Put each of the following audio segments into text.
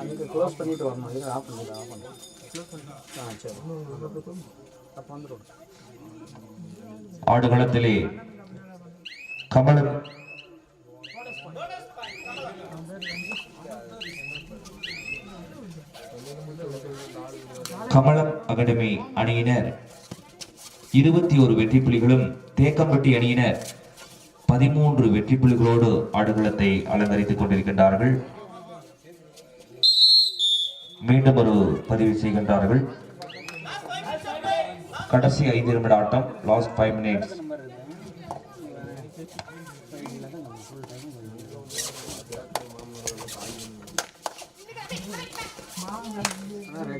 அதுக்கு க்ளோஸ் பண்ணிட்டு வரணும். இது ஆஃப் பண்ணிட்டு ஆஃப் பண்ணு ஆ சரி. அப்போ வந்துடும் ஆடுகளத்திலே கமலம் கமலம் அகாடமி அணியினர். இருபத்தி ஒரு வெற்றி புலிகளும் தேக்கம்பட்டி அணியினர். பதிமூன்று வெற்றி புலிகளோடு ஆடுகளத்தை அலங்கரித்துக் கொண்டிருக்கின்றார்கள். மீண்டும் ஒரு பதிவு செய்கின்றார்கள். கடைசி ஐந்து நிமிட ஆட்டம் லாஸ்ட் ஃபைவ் மினிட்ஸ் ஆனால்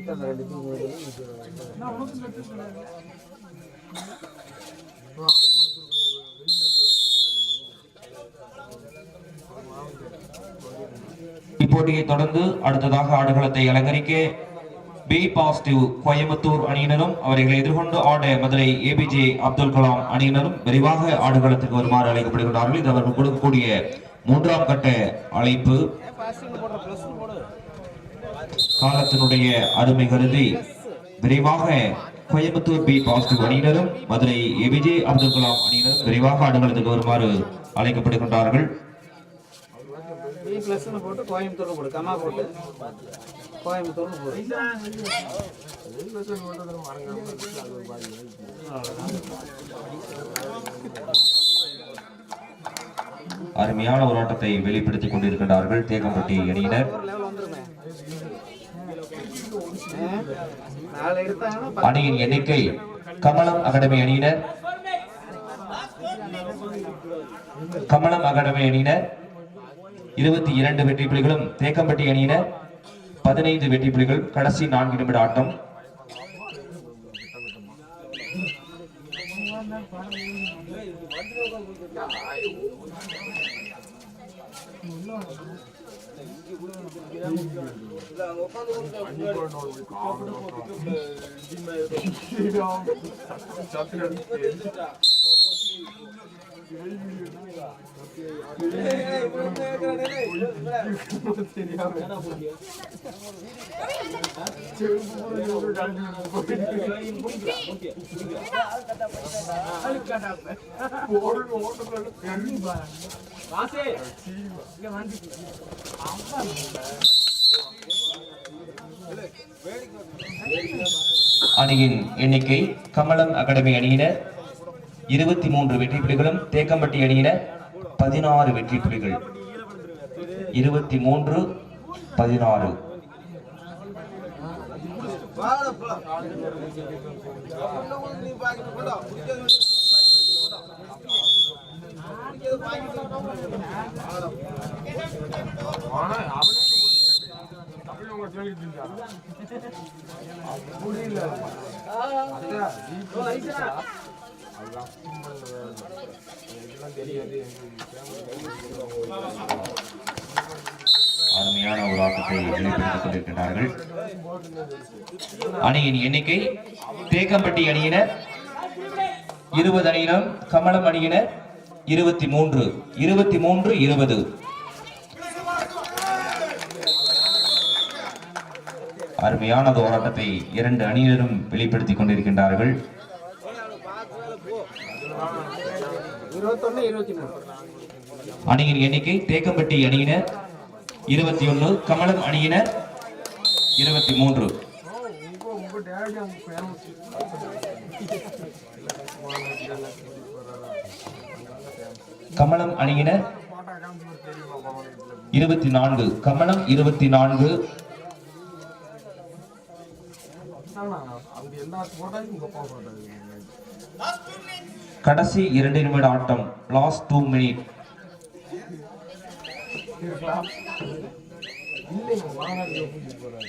இப்போட்டியை தொடர்ந்து அடுத்ததாக ஆடுகளத்தை அலங்கரிக்க பி பாசிட்டிவ் கோயம்புத்தூர் அணியினரும் அவர்களை எதிர்கொண்டு ஆட மதுரை ஏபிஜே அப்துல் கலாம் அணியினரும் விரைவாக ஆடுகளத்துக்கு வருமாறு அழைக்கப்படுகிறார்கள் இது அவர்கள் கொடுக்கக்கூடிய மூன்றாம் கட்ட அழைப்பு. காலத்தினுடைய அருமை கருதி விரைவாக கோயம்புத்தூர் பி பாசிட்டிவ் அணியினரும் மதுரை ஏபிஜே அப்துல் கலாம் அணியினரும் விரைவாக ஆடுகளத்துக்கு வருமாறு அழைக்கப்படுகின்றார்கள். ப்ளஸ்னு போட்டு கோயம்புத்தூர்னு போடு. கமா போட்டு. கோயம்புத்தூர்னு போடு. அருமையான ஒரு ஆட்டத்தை வெளிப்படுத்திக் கொண்டிருக்கின்றார்கள் தேக்கம்பட்டி அணியினர். அணியின் எண்ணிக்கை கமலம் அகாடமி அணியினர். கமலம் அகாடமி அணியினர். இருபத்தி இரண்டு வெற்றி புலிகளும் தேக்கம்பட்டி அணியினர் பதினைந்து வெற்றி புலிகள் கடைசி நான்கு நிமிட ஆட்டம். அணியின் எண்ணிக்கை கமலம் அகாடமி அணியினர் இருபத்தி மூன்று வெற்றி புலிகளும் தேக்கம்பட்டி அணியினர் பதினாறு வெற்றி புலிகள். இருபத்தி மூன்று பதினாறு. அருமையான ஒரு ஆட்டத்தை வெளிப்படுத்திக் கொண்டிருக்கிறார்கள் அணியின் எண்ணிக்கை தேக்கம்பட்டி அணியினர் இருபது அணியினர் கமலம் அணியினர் இருபத்தி மூன்று இருபத்தி மூன்று இருபது. அருமையான போராட்டத்தை இரண்டு அணியினரும் வெளிப்படுத்திக் கொண்டிருக்கின்றார்கள். அணியின் எண்ணிக்கை தேக்கம்பட்டி அணியினர் இருபத்தி ஒன்று கமலம் அணியினர் இருபத்தி மூன்று. கமலம் அணியினர் இருபத்தி நான்கு. கமலம் இருபத்தி நான்கு. கடைசி இரண்டு நிமிட ஆட்டம் லாஸ்ட் டூ மினிட்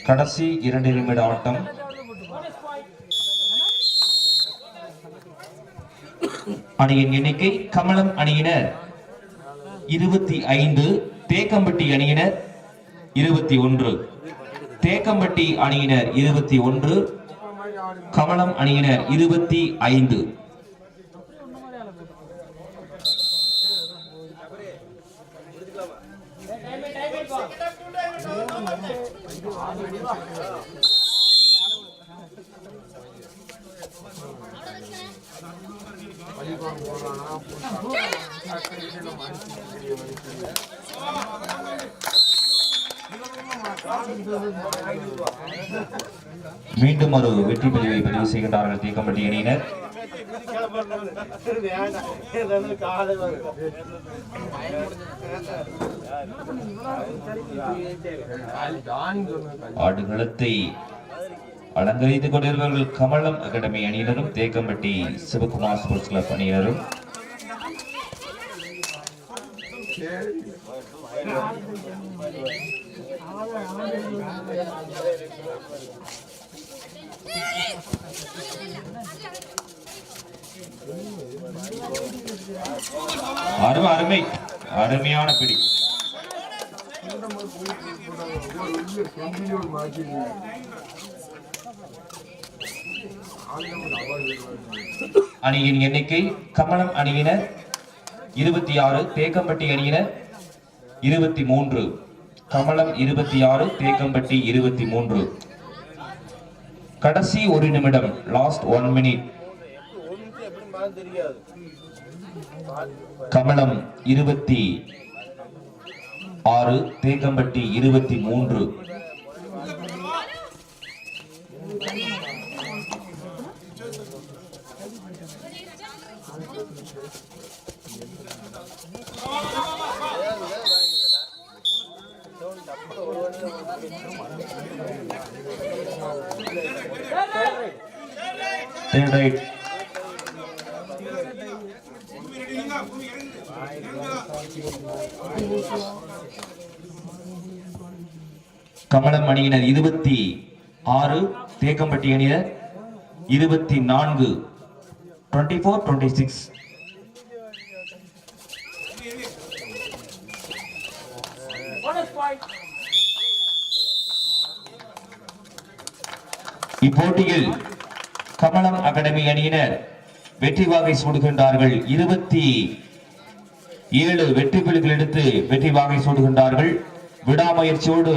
கடைசி இரண்டு நிமிட ஆட்டம். அணியின் எண்ணிக்கை கமலம் அணியினர். இருபத்தி ஐந்து தேக்கம்பட்டி அணியினர். இருபத்தி ஒன்று தேக்கம்பட்டி அணியினர். இருபத்தி ஒன்று கமலம் அணியினர் இருபத்தி ஐந்து. மீண்டும் ஒரு வெற்றி பதிவை பதிவு செய்கின்றார்கள் தீக்கம்பட்டி அணியினர் ஆடுகளத்தை அலங்கரித்துக் கொண்டிருப்பவர்கள் கமலம் அகாடமி அணியினரும் தேக்கம்பட்டி சிவகுமார் ஸ்போர்ட்ஸ் கிளப் அணியினரும். அருமை அருமை. அருமையான பிடி. அணியின் எண்ணிக்கை கமலம் அணியினர் இருபத்தி ஆறு தேக்கம்பட்டி அணியினர் இருபத்தி மூன்று. கமலம் இருபத்தி ஆறு தேக்கம்பட்டி இருபத்தி மூன்று கடைசி ஒரு நிமிடம் லாஸ்ட் ஒன் மினிட் கமலம் இருபத்தி ஆறு தேக்கம்பட்டி இருபத்தி மூன்று Third right. கமலம் அணியினர் இருபத்தி ஆறு தேக்கம்பட்டி அணியினர் இருபத்தி நான்கு டுவெண்ட்டி ஃபோர் டுவெண்ட்டி சிக்ஸ் இப்போட்டியில் கமலம் அகாடமி அணியினர் வெற்றி வாகை சூடுகின்றார்கள். இருபத்தி ஏழு வெற்றி புள்ளிகள் எடுத்து வெற்றி வாகை சூடுகின்றார்கள். விடாமுயற்சியோடு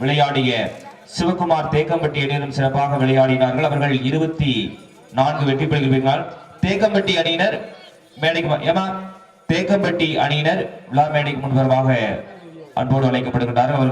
விளையாடிய சிவகுமார் தேக்கம்பட்டி அணியினரும் சிறப்பாக விளையாடினார்கள். அவர்கள் இருபத்தி நான்கு வெற்றி புள்ளிகள் தேக்கம்பட்டி அணியினர் மேடைக்கு ஏமா தேக்கம்பட்டி அணியினர் விழா மேடைக்கு முன்பதாக அன்போடு அழைக்கப்படுகின்றார்கள். அவர்கள்